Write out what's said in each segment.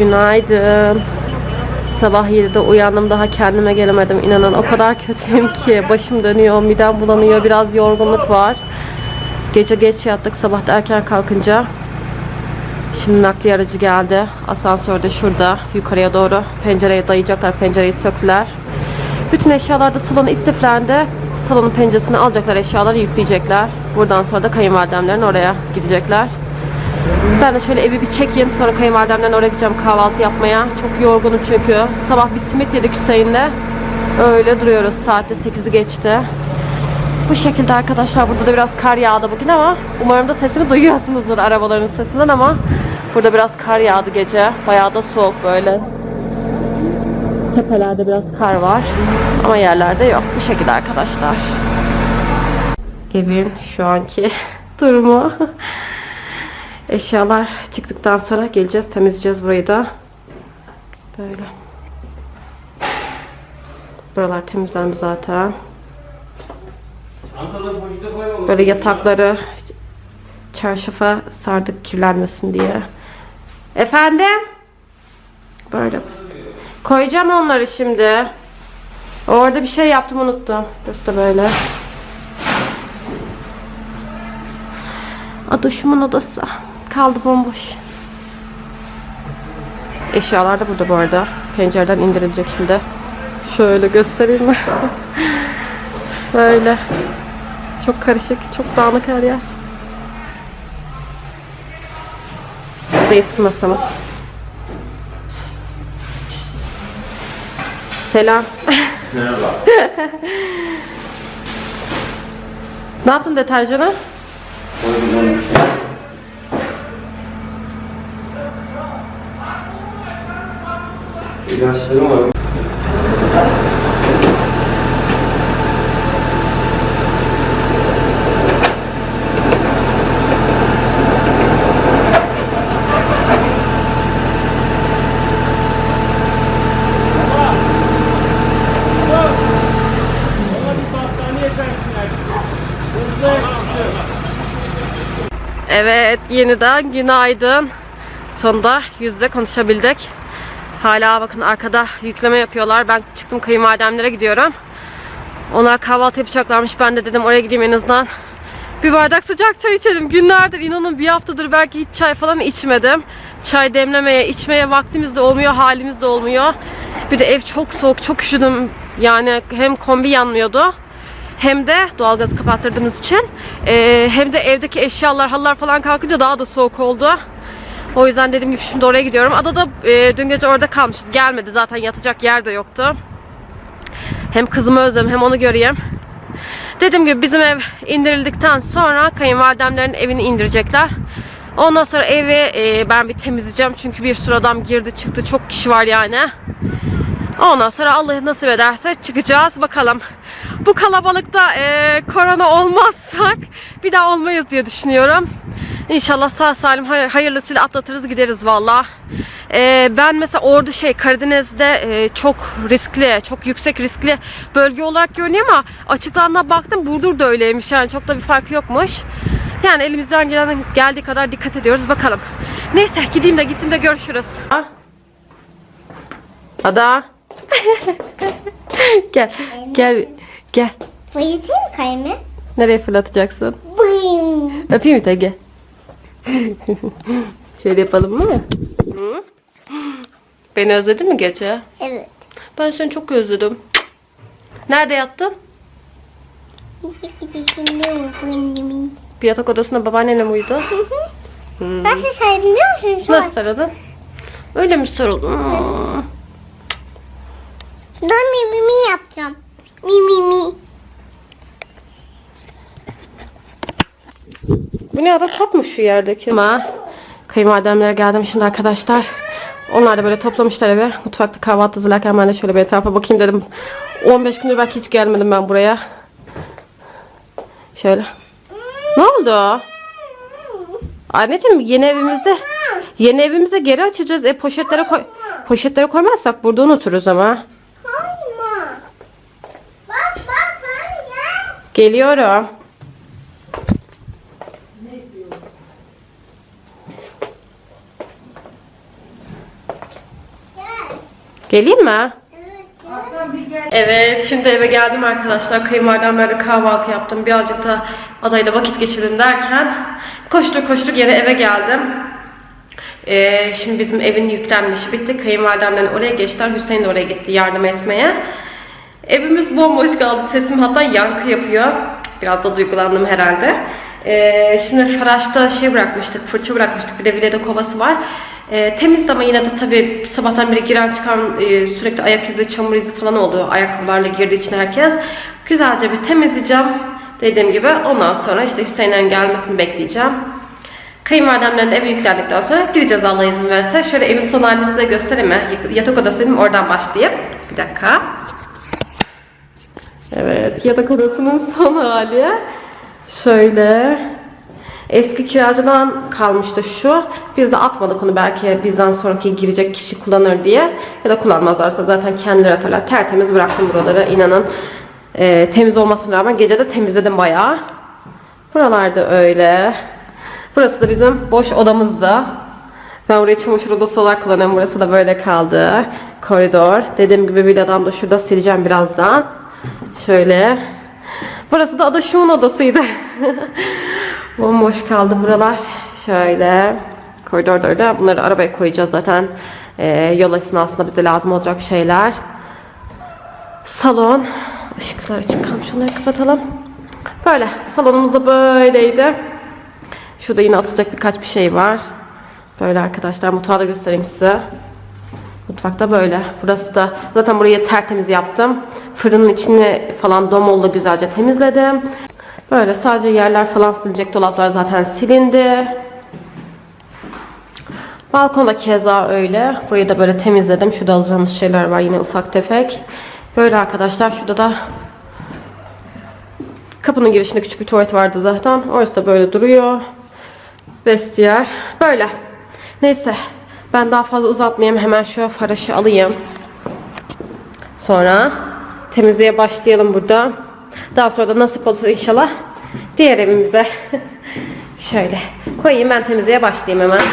Günaydın. Sabah 7'de uyandım daha kendime gelemedim inanın o kadar kötüyüm ki başım dönüyor midem bulanıyor biraz yorgunluk var. Gece geç yattık sabah da erken kalkınca. Şimdi nakliye aracı geldi. Asansörde şurada yukarıya doğru pencereye dayayacaklar pencereyi söktüler. Bütün eşyalar da salona istiflendi. Salonun penceresine alacaklar eşyaları yükleyecekler. Buradan sonra da kayınvalidemlerin oraya gidecekler. Ben de şöyle evi bir çekeyim sonra kayınvalidemden oraya gideceğim kahvaltı yapmaya. Çok yorgunum çünkü. Sabah bir simit yedik Hüseyin'le. Öyle duruyoruz. Saatte 8'i geçti. Bu şekilde arkadaşlar burada da biraz kar yağdı bugün ama umarım da sesimi duyuyorsunuzdur arabaların sesinden ama burada biraz kar yağdı gece. Bayağı da soğuk böyle. Tepelerde biraz kar var ama yerlerde yok. Bu şekilde arkadaşlar. Evin şu anki durumu. Eşyalar çıktıktan sonra geleceğiz temizleyeceğiz burayı da. Böyle. Buralar temizlendi zaten. Böyle yatakları çarşafa sardık kirlenmesin diye. Efendim? Böyle. Koyacağım onları şimdi. Orada bir şey yaptım unuttum. Burası da böyle. Adoşumun odası. Kaldı bomboş. Eşyalar da burada bu arada. Pencereden indirilecek şimdi. Şöyle göstereyim mi? Böyle. Çok karışık, çok dağınık her yer. Burada eski masamız. Selam. Merhaba. Ne yaptın deterjanı? İlaçlarım var. Evet, yeniden günaydın. Sonunda yüzde konuşabildik. Hala bakın arkada yükleme yapıyorlar. Ben çıktım kayınvalidemlere gidiyorum. Onlar kahvaltı yapacaklarmış. Ben de dedim oraya gideyim en azından. Bir bardak sıcak çay içelim. Günlerdir inanın bir haftadır belki hiç çay falan içmedim. Çay demlemeye, içmeye vaktimiz de olmuyor, halimiz de olmuyor. Bir de ev çok soğuk, çok üşüdüm. Yani hem kombi yanmıyordu hem de doğalgazı kapattırdığımız için hem de evdeki eşyalar, halılar falan kalkınca daha da soğuk oldu. O yüzden dediğim gibi şimdi oraya gidiyorum. Adada eee, dün gece orada kalmıştı. Gelmedi zaten yatacak yer de yoktu. Hem kızımı özledim hem onu göreyim. Dediğim gibi bizim ev indirildikten sonra kayınvalidemlerin evini indirecekler. Ondan sonra evi eee, ben bir temizleyeceğim. Çünkü bir sürü adam girdi çıktı. Çok kişi var yani. Ondan sonra Allah nasip ederse çıkacağız bakalım. Bu kalabalıkta eee, korona olmazsak bir daha olmayız diye düşünüyorum. İnşallah sağ salim hay- hayırlısıyla atlatırız gideriz valla. Eee, ben mesela orada şey Karadeniz'de eee, çok riskli, çok yüksek riskli bölge olarak görünüyor ama açıklandığına baktım Burdur da öyleymiş yani çok da bir fark yokmuş. Yani elimizden gelen geldiği kadar dikkat ediyoruz bakalım. Neyse gideyim de gittiğimde görüşürüz. Ada. gel, gel, gel. Fırlatayım kalemi. Nereye fırlatacaksın? Bıyım. Öpeyim mi Tege? Şöyle yapalım mı? Hı? Beni özledin mi gece? Evet. Ben seni çok özledim. Nerede yattın? Bir yatak odasında babaannenle mi uyudun? Hmm. Ben size sarılıyor musun şu Nasıl an? sarıldın? Öyle mi sarıldın? Hmm. Ben mimimi yapacağım. Mimimi. Bu ne ada top mu şu yerdeki? Ama kayınvalidemlere geldim şimdi arkadaşlar. Onlar da böyle toplamışlar eve. Mutfakta kahvaltı hazırlarken ben de şöyle bir etrafa bakayım dedim. 15 gündür belki hiç gelmedim ben buraya. Şöyle. Ne oldu? Anneciğim yeni evimizde yeni evimize geri açacağız. E poşetlere koy poşetlere koymazsak burada unuturuz ama. Koyma. Bak bak ben gel. Geliyorum. Geleyim mi? Evet, şimdi eve geldim arkadaşlar. Kayınvalidemlerle kahvaltı yaptım. Birazcık da adayla vakit geçirdim derken koştur koştur yere eve geldim. Ee, şimdi bizim evin yüklenmişi bitti. Kayınvalidemden oraya geçtiler. Hüseyin de oraya gitti yardım etmeye. Evimiz bomboş kaldı. Sesim hatta yankı yapıyor. Biraz da duygulandım herhalde. Ee, şimdi Faraş'ta şey bırakmıştık, fırça bırakmıştık. Bir de vilede kovası var. Ee, temiz ama yine de tabii sabahtan beri giren çıkan e, sürekli ayak izi, çamur izi falan oldu. Ayakkabılarla girdiği için herkes. Güzelce bir temizleyeceğim. Dediğim gibi ondan sonra işte Hüseyin'in gelmesini bekleyeceğim. Kayınvalidemlerin de eve yüklendikten sonra gideceğiz Allah izin verirse. Şöyle evin son halini size göstereyim mi? Yatak odasıyım oradan başlayayım. Bir dakika. Evet, yatak odasının son hali. Şöyle. Eski kiracıdan kalmıştı şu. Biz de atmadık onu belki bizden sonraki girecek kişi kullanır diye. Ya da kullanmazlarsa zaten kendileri atarlar. Tertemiz bıraktım buraları inanın. Ee, temiz olmasına rağmen gece de temizledim bayağı. Buralarda öyle. Burası da bizim boş odamızdı. Ben orayı çamaşır odası olarak kullanıyorum. Burası da böyle kaldı. Koridor. Dediğim gibi villadan da şurada sileceğim birazdan. Şöyle. Burası da Adaşım'ın odasıydı. Bomboş kaldı buralar. Şöyle. Koridorda öyle. Bunları arabaya koyacağız zaten. Ee, yol esnasında bize lazım olacak şeyler. Salon. Işıklar açık kalmış. Onları kapatalım. Böyle. Salonumuz da böyleydi. Şurada yine atacak birkaç bir şey var. Böyle arkadaşlar. Mutfağı da göstereyim size. Mutfakta böyle. Burası da zaten burayı tertemiz yaptım. Fırının içini falan domolla güzelce temizledim. Böyle sadece yerler falan silinecek. Dolaplar zaten silindi. Balkonda keza öyle. Burayı da böyle temizledim. Şurada alacağımız şeyler var yine ufak tefek. Böyle arkadaşlar. Şurada da kapının girişinde küçük bir tuvalet vardı zaten. Orası da böyle duruyor. Vestiyer. Böyle. Neyse. Ben daha fazla uzatmayayım. Hemen şu faraşı alayım. Sonra temizliğe başlayalım burada. Daha sonra da nasip olursa inşallah diğer evimize. Şöyle koyayım ben temizliğe başlayayım hemen.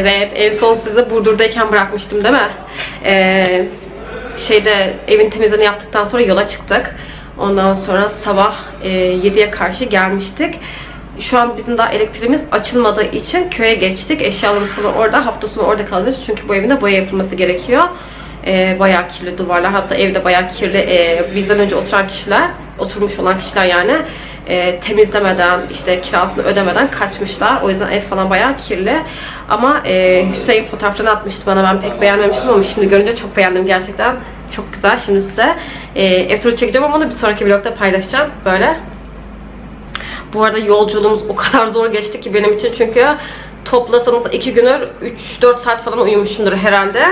Evet, en son sizi Burdur'dayken bırakmıştım değil mi? Ee, şeyde evin temizliğini yaptıktan sonra yola çıktık. Ondan sonra sabah e, 7'ye karşı gelmiştik. Şu an bizim daha elektriğimiz açılmadığı için köye geçtik. Eşyalarımız falan orada. Hafta sonu orada kalırız. Çünkü bu evin de boya yapılması gerekiyor. Ee, bayağı kirli duvarlar. Hatta evde bayağı kirli. E, bizden önce oturan kişiler, oturmuş olan kişiler yani e, temizlemeden, işte kirasını ödemeden kaçmışlar. O yüzden ev falan bayağı kirli. Ama e, Hüseyin fotoğraflarını atmıştı bana. Ben pek beğenmemiştim ama şimdi görünce çok beğendim gerçekten. Çok güzel. Şimdi size e, ev turu çekeceğim ama onu bir sonraki vlogda paylaşacağım. Böyle. Bu arada yolculuğumuz o kadar zor geçti ki benim için çünkü toplasanız iki günür 3-4 saat falan uyumuşumdur herhalde.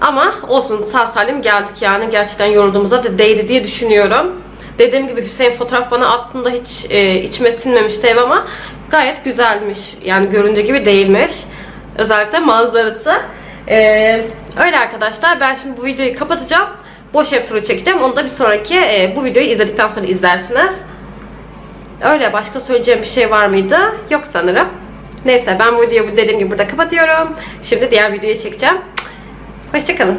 Ama olsun sağ salim geldik yani. Gerçekten yorulduğumuza da değdi diye düşünüyorum. Dediğim gibi Hüseyin fotoğraf bana attığında hiç e, içime sinmemişti ev ama gayet güzelmiş. Yani göründüğü gibi değilmiş. Özellikle manzarası. E, öyle arkadaşlar ben şimdi bu videoyu kapatacağım. Boş ev turu çekeceğim. Onu da bir sonraki e, bu videoyu izledikten sonra izlersiniz. Öyle başka söyleyeceğim bir şey var mıydı? Yok sanırım. Neyse ben bu videoyu dediğim gibi burada kapatıyorum. Şimdi diğer videoyu çekeceğim. Hoşçakalın.